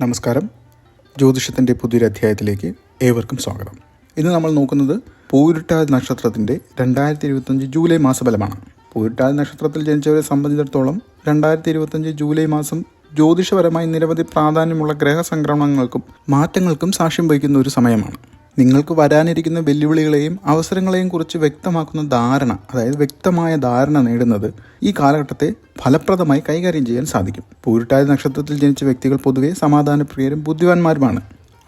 നമസ്കാരം. ജ്യോതിഷത്തിന്റെ പുതിയൊരു അധ്യായത്തിലേക്ക് ഏവർക്കും സ്വാഗതം. ഇന്ന് നമ്മൾ നോക്കുന്നത് പൂരിട്ടാതി നക്ഷത്രത്തിന്റെ രണ്ടായിരത്തി ഇരുപത്തഞ്ച് ജൂലൈ മാസഫലമാണ്. പൂരിട്ടാതി നക്ഷത്രത്തിൽ ജനിച്ചവരെ സംബന്ധിച്ചിടത്തോളം രണ്ടായിരത്തി ഇരുപത്തഞ്ച് ജൂലൈ മാസം ജ്യോതിഷപരമായി നിരവധി പ്രാധാന്യമുള്ള ഗ്രഹസംക്രമണങ്ങൾക്കും മാറ്റങ്ങൾക്കും സാക്ഷ്യം വഹിക്കുന്ന ഒരു സമയമാണ്. നിങ്ങൾക്ക് വരാനിരിക്കുന്ന വെല്ലുവിളികളെയും അവസരങ്ങളെയും കുറിച്ച് വ്യക്തമാക്കുന്ന ധാരണ അതായത് വ്യക്തമായ ധാരണ നേടുന്നത് ഈ കാലഘട്ടത്തെ ഫലപ്രദമായി കൈകാര്യം ചെയ്യാൻ സാധിക്കും. പൂരുട്ടായ നക്ഷത്രത്തിൽ ജനിച്ച വ്യക്തികൾ പൊതുവെ സമാധാനപ്രിയരും ബുദ്ധിവാന്മാരുമാണ്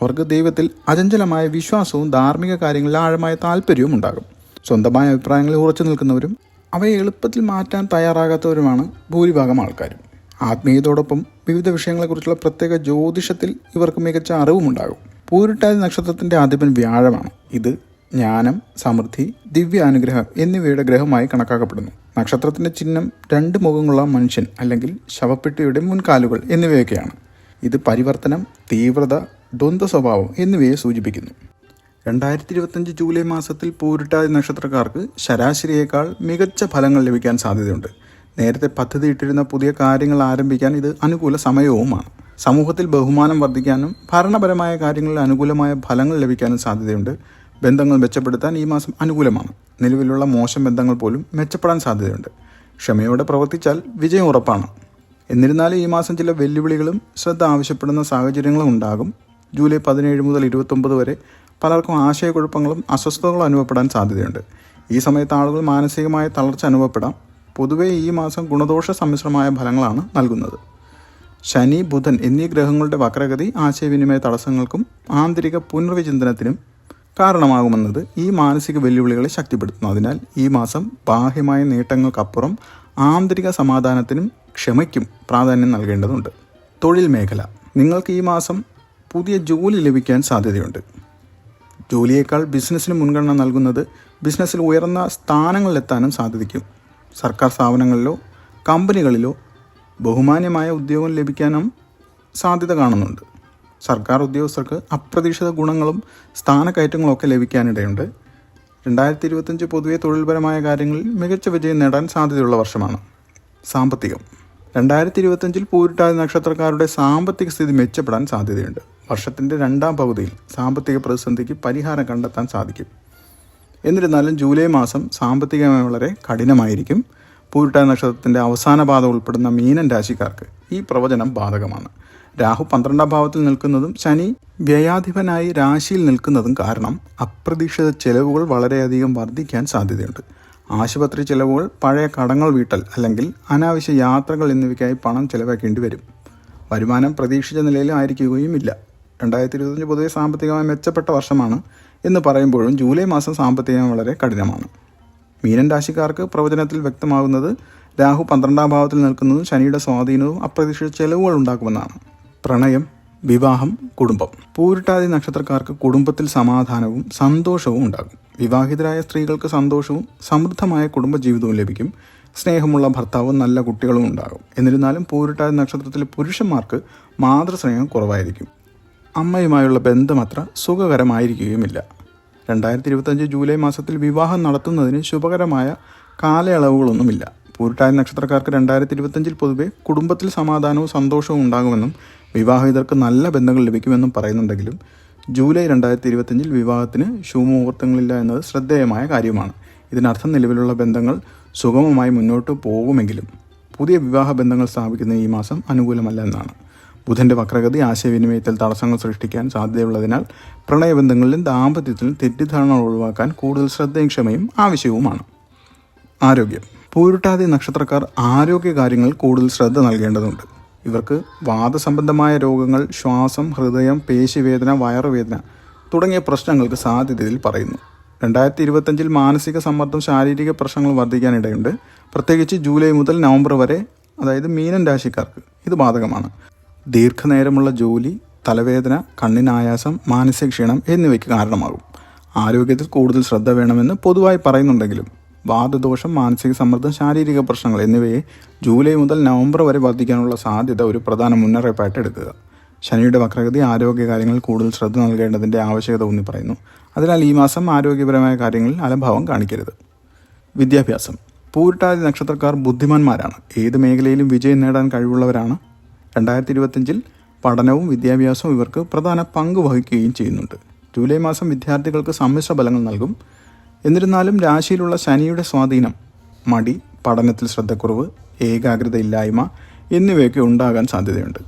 അവർക്ക് ദൈവത്തിൽ അചഞ്ചലമായ വിശ്വാസവും ധാർമ്മിക കാര്യങ്ങളിൽ ആഴമായ താല്പര്യവും ഉണ്ടാകും. സ്വന്തമായ അഭിപ്രായങ്ങളിൽ ഉറച്ചു നിൽക്കുന്നവരും അവയെ എളുപ്പത്തിൽ മാറ്റാൻ തയ്യാറാകാത്തവരുമാണ് ഭൂരിഭാഗം ആൾക്കാരും. ആത്മീയതയോടൊപ്പം വിവിധ വിഷയങ്ങളെക്കുറിച്ചുള്ള പ്രത്യേക ജ്യോതിഷത്തിൽ ഇവർക്ക് മികച്ച അറിവുമുണ്ടാകും. പൂരിട്ടാതി നക്ഷത്രത്തിന്റെ ആധിപൻ വ്യാഴമാണ്. ഇത് ജ്ഞാനം സമൃദ്ധി ദിവ്യാനുഗ്രഹം എന്നിവയുടെ ഗ്രഹമായി കണക്കാക്കപ്പെടുന്നു. നക്ഷത്രത്തിന്റെ ചിഹ്നം രണ്ട് മുഖങ്ങളുള്ള മനുഷ്യൻ അല്ലെങ്കിൽ ശവപ്പെട്ടിയുടെ മുൻകാലുകൾ എന്നിവയൊക്കെയാണ്. ഇത് പരിവർത്തനം തീവ്രത ദ്വന്ദ്വ സ്വഭാവം എന്നിവയെ സൂചിപ്പിക്കുന്നു. രണ്ടായിരത്തി ഇരുപത്തഞ്ച് ജൂലൈ മാസത്തിൽ പൂരിട്ടാതി നക്ഷത്രക്കാർക്ക് ശരാശരിയേക്കാൾ മികച്ച ഫലങ്ങൾ ലഭിക്കാൻ സാധ്യതയുണ്ട്. നേരത്തെ പദ്ധതിയിട്ടിരുന്ന പുതിയ കാര്യങ്ങൾ ആരംഭിക്കാൻ ഇത് അനുകൂല സമയവുമാണ്. സമൂഹത്തിൽ ബഹുമാനം വർദ്ധിക്കാനും ഭരണപരമായ കാര്യങ്ങളിൽ അനുകൂലമായ ഫലങ്ങൾ ലഭിക്കാനും സാധ്യതയുണ്ട്. ബന്ധങ്ങൾ മെച്ചപ്പെടുത്താൻ ഈ മാസം അനുകൂലമാണ്. നിലവിലുള്ള മോശം ബന്ധങ്ങൾ പോലും മെച്ചപ്പെടാൻ സാധ്യതയുണ്ട്. ക്ഷമയോടെ പ്രവർത്തിച്ചാൽ വിജയം ഉറപ്പാണ്. എന്നിരുന്നാലും ഈ മാസം ചില വെല്ലുവിളികളും ശ്രദ്ധ ആവശ്യപ്പെടുന്ന സാഹചര്യങ്ങളും ഉണ്ടാകും. ജൂലൈ പതിനേഴ് മുതൽ ഇരുപത്തൊമ്പത് വരെ പലർക്കും ആശയക്കുഴപ്പങ്ങളും അസ്വസ്ഥതകളും അനുഭവപ്പെടാൻ സാധ്യതയുണ്ട്. ഈ സമയത്ത് ആളുകൾ മാനസികമായ തളർച്ച അനുഭവപ്പെടാം. പൊതുവേ ഈ മാസം ഗുണദോഷ സമ്മിശ്രമായ ഫലങ്ങളാണ് നൽകുന്നത്. ശനി ബുധൻ എന്നീ ഗ്രഹങ്ങളുടെ വക്രഗതി ആശയവിനിമയ തടസ്സങ്ങൾക്കും ആന്തരിക പുനർവിചിന്തനത്തിനും കാരണമാകുമെന്നത് ഈ മാനസിക വെല്ലുവിളികളെ ശക്തിപ്പെടുത്തുന്നു. അതിനാൽ ഈ മാസം ബാഹ്യമായ നേട്ടങ്ങൾക്കപ്പുറം ആന്തരിക സമാധാനത്തിനും ക്ഷമയ്ക്കും പ്രാധാന്യം നൽകേണ്ടതുണ്ട്. തൊഴിൽ മേഖല. നിങ്ങൾക്ക് ഈ മാസം പുതിയ ജോലി ലഭിക്കാൻ സാധ്യതയുണ്ട്. ജോലിയേക്കാൾ ബിസിനസ്സിന് മുൻഗണന നൽകുന്നത് ബിസിനസ്സിൽ ഉയർന്ന സ്ഥാനങ്ങളിലെത്താനും സാധിക്കും സർക്കാർ സ്ഥാപനങ്ങളിലോ കമ്പനികളിലോ ബഹുമാന്യമായ ഉദ്യോഗം ലഭിക്കാനും സാധ്യത കാണുന്നുണ്ട്. സർക്കാർ ഉദ്യോഗസ്ഥർക്ക് അപ്രതീക്ഷിത ഗുണങ്ങളും സ്ഥാനക്കയറ്റങ്ങളൊക്കെ ലഭിക്കാനിടയുണ്ട്. രണ്ടായിരത്തി ഇരുപത്തഞ്ച് പൊതുവെ തൊഴിൽപരമായ കാര്യങ്ങളിൽ മികച്ച വിജയം നേടാൻ സാധ്യതയുള്ള വർഷമാണ്. സാമ്പത്തികം. രണ്ടായിരത്തി ഇരുപത്തഞ്ചിൽ പൂരിട്ടാതി നക്ഷത്രക്കാരുടെ സാമ്പത്തിക സ്ഥിതി മെച്ചപ്പെടാൻ സാധ്യതയുണ്ട്. വർഷത്തിന്റെ രണ്ടാം പകുതിയിൽ സാമ്പത്തിക പ്രതിസന്ധിക്ക് പരിഹാരം കണ്ടെത്താൻ സാധിക്കും. എന്നിരുന്നാലും ജൂലൈ മാസം സാമ്പത്തികമായി വളരെ കഠിനമായിരിക്കും. പൂരിട്ടായ നക്ഷത്രത്തിന്റെ അവസാന പാത ഉൾപ്പെടുന്ന മീനൻ രാശിക്കാർക്ക് ഈ പ്രവചനം ബാധകമാണ്. രാഹു പന്ത്രണ്ടാം ഭാവത്തിൽ നിൽക്കുന്നതും ശനി വ്യയാധിപനായി രാശിയിൽ നിൽക്കുന്നതും കാരണം അപ്രതീക്ഷിത ചെലവുകൾ വളരെയധികം വർദ്ധിക്കാൻ സാധ്യതയുണ്ട്. ആശുപത്രി ചെലവുകൾ പഴയ കടങ്ങൾ വീട്ടൽ അല്ലെങ്കിൽ അനാവശ്യ യാത്രകൾ എന്നിവയ്ക്കായി പണം ചെലവാക്കേണ്ടി വരും. വരുമാനം പ്രതീക്ഷിച്ച നിലയിൽ ആയിരിക്കുകയുമില്ല. രണ്ടായിരത്തി ഇരുപത്തഞ്ച് പൊതുവെ സാമ്പത്തികമായി മെച്ചപ്പെട്ട വർഷമാണ് എന്ന് പറയുമ്പോഴും ജൂലൈ മാസം സാമ്പത്തികം വളരെ കഠിനമാണ്. മീനൻ രാശിക്കാർക്ക് പ്രവചനത്തിൽ വ്യക്തമാകുന്നത് രാഹു പന്ത്രണ്ടാം ഭാവത്തിൽ നിൽക്കുന്നതും ശനിയുടെ സ്വാധീനവും അപ്രതീക്ഷിത ചെലവുകൾ ഉണ്ടാക്കുമെന്നാണ്. പ്രണയം വിവാഹം കുടുംബം. പൂരിട്ടാതി നക്ഷത്രക്കാർക്ക് കുടുംബത്തിൽ സമാധാനവും സന്തോഷവും ഉണ്ടാകും. വിവാഹിതരായ സ്ത്രീകൾക്ക് സന്തോഷവും സമൃദ്ധമായ കുടുംബജീവിതവും ലഭിക്കും. സ്നേഹമുള്ള ഭർത്താവും നല്ല കുട്ടികളും ഉണ്ടാകും. എന്നിരുന്നാലും പൂരിട്ടാതി നക്ഷത്രത്തിലെ പുരുഷന്മാർക്ക് മാതൃസ്നേഹം കുറവായിരിക്കും. അമ്മയുമായുള്ള ബന്ധം അത്ര സുഖകരമായിരിക്കുകയുമില്ല. രണ്ടായിരത്തി ഇരുപത്തഞ്ച് ജൂലൈ മാസത്തിൽ വിവാഹം നടത്തുന്നതിന് ശുഭകരമായ കാലയളവുകളൊന്നുമില്ല. പൂരിട്ടായ നക്ഷത്രക്കാർക്ക് രണ്ടായിരത്തി ഇരുപത്തഞ്ചിൽ പൊതുവെ കുടുംബത്തിൽ സമാധാനവും സന്തോഷവും ഉണ്ടാകുമെന്നും വിവാഹിതർക്ക് നല്ല ബന്ധങ്ങൾ ലഭിക്കുമെന്നും പറയുന്നുണ്ടെങ്കിലും ജൂലൈ രണ്ടായിരത്തി ഇരുപത്തഞ്ചിൽ വിവാഹത്തിന് ശുഭമുഹൂർത്തങ്ങളില്ല എന്നത് ശ്രദ്ധേയമായ കാര്യമാണ്. ഇതിനർത്ഥം നിലവിലുള്ള ബന്ധങ്ങൾ സുഗമമായി മുന്നോട്ട് പോകുമെങ്കിലും പുതിയ വിവാഹ ബന്ധങ്ങൾ സ്ഥാപിക്കുന്ന ഈ മാസം അനുകൂലമല്ല എന്നാണ്. ബുധന്റെ വക്രഗതി ആശയവിനിമയത്തിൽ തടസ്സങ്ങൾ സൃഷ്ടിക്കാൻ സാധ്യതയുള്ളതിനാൽ പ്രണയബന്ധങ്ങളിലും ദാമ്പത്യത്തിലും തെറ്റിദ്ധാരണ ഒഴിവാക്കാൻ കൂടുതൽ ശ്രദ്ധയും ക്ഷമയും ആവശ്യവുമാണ്. ആരോഗ്യം. പൂരുട്ടാതി നക്ഷത്രക്കാർ ആരോഗ്യ കാര്യങ്ങൾ കൂടുതൽ ശ്രദ്ധ നൽകേണ്ടതുണ്ട്. ഇവർക്ക് വാദസംബന്ധമായ രോഗങ്ങൾ ശ്വാസം ഹൃദയം പേശിവേദന വയറുവേദന തുടങ്ങിയ പ്രശ്നങ്ങൾക്ക് സാധ്യതയിൽ പറയുന്നു. രണ്ടായിരത്തി ഇരുപത്തഞ്ചിൽ മാനസിക സമ്മർദ്ദം ശാരീരിക പ്രശ്നങ്ങൾ വർദ്ധിക്കാനിടയുണ്ട്. പ്രത്യേകിച്ച് ജൂലൈ മുതൽ നവംബർ വരെ അതായത് മീനൻ രാശിക്കാർക്ക് ഇത് ബാധകമാണ്. ദീർഘനേരമുള്ള ജോലി തലവേദന കണ്ണിനായാസം മാനസിക ക്ഷീണം എന്നിവയ്ക്ക് കാരണമാകും. ആരോഗ്യത്തിൽ കൂടുതൽ ശ്രദ്ധ വേണമെന്ന് പൊതുവായി പറയുന്നുണ്ടെങ്കിലും വാദദോഷം മാനസിക സമ്മർദ്ദം ശാരീരിക പ്രശ്നങ്ങൾ എന്നിവയെ ജൂലൈ മുതൽ നവംബർ വരെ വർദ്ധിക്കാനുള്ള സാധ്യത ഒരു പ്രധാന മുന്നറിയിപ്പായിട്ട് എടുക്കുക. ശനിയുടെ വക്രഗതി ആരോഗ്യകാര്യങ്ങളിൽ കൂടുതൽ ശ്രദ്ധ നൽകേണ്ടതിന്റെ ആവശ്യകത ഊന്നി പറയുന്നു. അതിനാൽ ഈ മാസം ആരോഗ്യപരമായ കാര്യങ്ങളിൽ അലംഭാവം കാണിക്കരുത്. വിദ്യാഭ്യാസം. പൂരിട്ടാതി നക്ഷത്രക്കാർ ബുദ്ധിമാന്മാരാണ്. ഏത് മേഖലയിലും വിജയം നേടാൻ കഴിവുള്ളവരാണ്. രണ്ടായിരത്തി ഇരുപത്തഞ്ചിൽ പഠനവും വിദ്യാഭ്യാസവും ഇവർക്ക് പ്രധാന പങ്ക് വഹിക്കുകയും ചെയ്യുന്നുണ്ട്. ജൂലൈ മാസം വിദ്യാർത്ഥികൾക്ക് സമ്മിശ്ര ഫലങ്ങൾ നൽകും. എന്നിരുന്നാലും രാശിയിലുള്ള ശനിയുടെ സ്വാധീനം മടി പഠനത്തിൽ ശ്രദ്ധക്കുറവ് ഏകാഗ്രതയില്ലായ്മ എന്നിവയൊക്കെ ഉണ്ടാകാൻ സാധ്യതയുണ്ട്.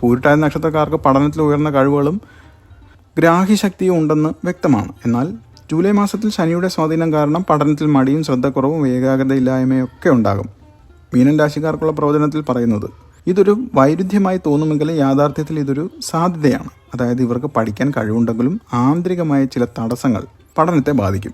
പൂരിട്ടായ നക്ഷത്രക്കാർക്ക് പഠനത്തിൽ ഉയർന്ന കഴിവുകളും ഗ്രാഹ്യശക്തിയും ഉണ്ടെന്ന് വ്യക്തമാണ്. എന്നാൽ ജൂലൈ മാസത്തിൽ ശനിയുടെ സ്വാധീനം കാരണം പഠനത്തിൽ മടിയും ശ്രദ്ധക്കുറവും ഏകാഗ്രതയില്ലായ്മയും ഒക്കെ ഉണ്ടാകും. മീനൻ രാശിക്കാർക്കുള്ള പ്രവചനത്തിൽ പറയുന്നത് ഇതൊരു വൈരുദ്ധ്യമായി തോന്നുമെങ്കിലും യാഥാർത്ഥ്യത്തിൽ ഇതൊരു സാധ്യതയാണ്. അതായത് ഇവർക്ക് പഠിക്കാൻ കഴിവുണ്ടെങ്കിലും ആന്തരികമായ ചില തടസ്സങ്ങൾ പഠനത്തെ ബാധിക്കും.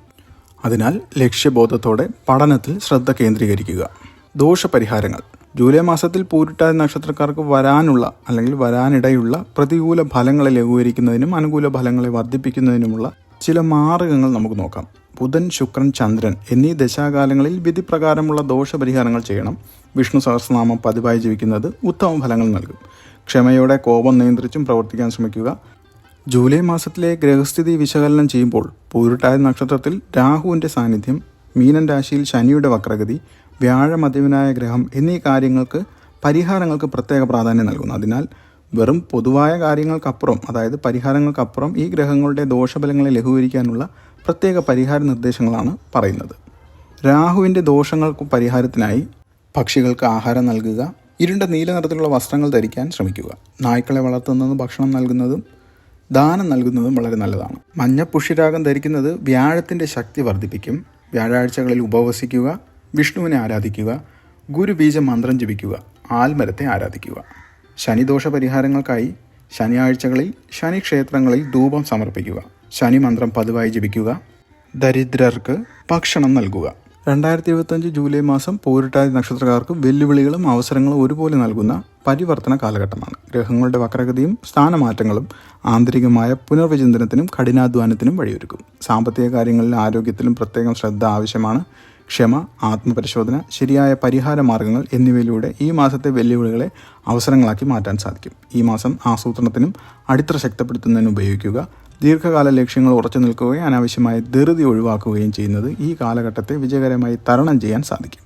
അതിനാൽ ലക്ഷ്യബോധത്തോടെ പഠനത്തിൽ ശ്രദ്ധ കേന്ദ്രീകരിക്കുക. ദോഷപരിഹാരങ്ങൾ. ജൂലൈ മാസത്തിൽ പൂരിട്ടായ നക്ഷത്രക്കാർക്ക് വരാനുള്ള അല്ലെങ്കിൽ വരാനിടയുള്ള പ്രതികൂല ഫലങ്ങളെ ലഘൂകരിക്കുന്നതിനും അനുകൂല ഫലങ്ങളെ വർദ്ധിപ്പിക്കുന്നതിനുമുള്ള ചില മാർഗങ്ങൾ നമുക്ക് നോക്കാം. ബുധൻ ശുക്രൻ ചന്ദ്രൻ എന്നീ ദശാകാലങ്ങളിൽ വിധിപ്രകാരമുള്ള ദോഷപരിഹാരങ്ങൾ ചെയ്യണം. വിഷ്ണു സഹസ്രനാമം പതിവായി ജീവിക്കുന്നത് ഉത്തമ ഫലങ്ങൾ നൽകും. ക്ഷമയോടെ കോപം നിയന്ത്രിച്ചും പ്രവർത്തിക്കാൻ ശ്രമിക്കുക. ജൂലൈ മാസത്തിലെ ഗ്രഹസ്ഥിതി വിശകലനം ചെയ്യുമ്പോൾ പൂരുട്ടായ നക്ഷത്രത്തിൽ രാഹുവിന്റെ സാന്നിധ്യം മീനൻ രാശിയിൽ ശനിയുടെ വക്രഗതി വ്യാഴമതിവനായ ഗ്രഹം എന്നീ കാര്യങ്ങൾക്ക് പരിഹാരങ്ങൾക്ക് പ്രത്യേക പ്രാധാന്യം നൽകുന്നു. അതിനാൽ വെറും പൊതുവായ കാര്യങ്ങൾക്കപ്പുറം അതായത് പരിഹാരങ്ങൾക്കപ്പുറം ഈ ഗ്രഹങ്ങളുടെ ദോഷഫലങ്ങളെ ലഘൂകരിക്കാനുള്ള പ്രത്യേക പരിഹാര നിർദ്ദേശങ്ങളാണ് പറയുന്നത്. രാഹുവിന്റെ ദോഷങ്ങൾക്ക് പരിഹാരത്തിനായി പക്ഷികൾക്ക് ആഹാരം നൽകുക ഇരുണ്ട നീല നിറത്തിലുള്ള വസ്ത്രങ്ങൾ ധരിക്കാൻ ശ്രമിക്കുക. നായ്ക്കളെ വളർത്തുന്നതും ഭക്ഷണം നൽകുന്നതും ദാനം നൽകുന്നതും വളരെ നല്ലതാണ്. മഞ്ഞ പുഷ്യരാഗം ധരിക്കുന്നത് വ്യാഴത്തിന്റെ ശക്തി വർദ്ധിപ്പിക്കും. വ്യാഴാഴ്ചകളിൽ ഉപവസിക്കുക വിഷ്ണുവിനെ ആരാധിക്കുക ഗുരുബീജ മന്ത്രം ജപിക്കുക ആൽമരത്തെ ആരാധിക്കുക. ശനിദോഷ പരിഹാരങ്ങൾക്കായി ശനിയാഴ്ചകളിൽ ശനി ക്ഷേത്രങ്ങളിൽ ധൂപം സമർപ്പിക്കുക. ശനി മന്ത്രം പതിവായി ജപിക്കുക. ദരിദ്രർക്ക് ഭക്ഷണം നൽകുക. രണ്ടായിരത്തി ഇരുപത്തഞ്ച് ജൂലൈ മാസം പൂരിട്ടാതി നക്ഷത്രക്കാർക്ക് വെല്ലുവിളികളും അവസരങ്ങളും ഒരുപോലെ നൽകുന്ന പരിവർത്തന കാലഘട്ടമാണ്. ഗ്രഹങ്ങളുടെ വക്രഗതിയും സ്ഥാനമാറ്റങ്ങളും ആന്തരികമായ പുനർവിചിന്തനത്തിനും കഠിനാധ്വാനത്തിനും വഴിയൊരുക്കും. സാമ്പത്തിക കാര്യങ്ങളിലും ആരോഗ്യത്തിലും പ്രത്യേകം ശ്രദ്ധ ആവശ്യമാണ്. ക്ഷമ ആത്മപരിശോധന ശരിയായ പരിഹാര മാർഗങ്ങൾ എന്നിവയിലൂടെ ഈ മാസത്തെ വെല്ലുവിളികളെ അവസരങ്ങളാക്കി മാറ്റാൻ സാധിക്കും. ഈ മാസം ആസൂത്രണത്തിനും അടിത്തറ ശക്തിപ്പെടുത്തുന്നതിനും ഉപയോഗിക്കുക. ദീർഘകാല ലക്ഷ്യങ്ങൾ ഉറച്ചു നിൽക്കുകയും അനാവശ്യമായ ധൃതി ഒഴിവാക്കുകയും ചെയ്യുന്നത് ഈ കാലഘട്ടത്തെ വിജയകരമായി തരണം ചെയ്യാൻ സാധിക്കും.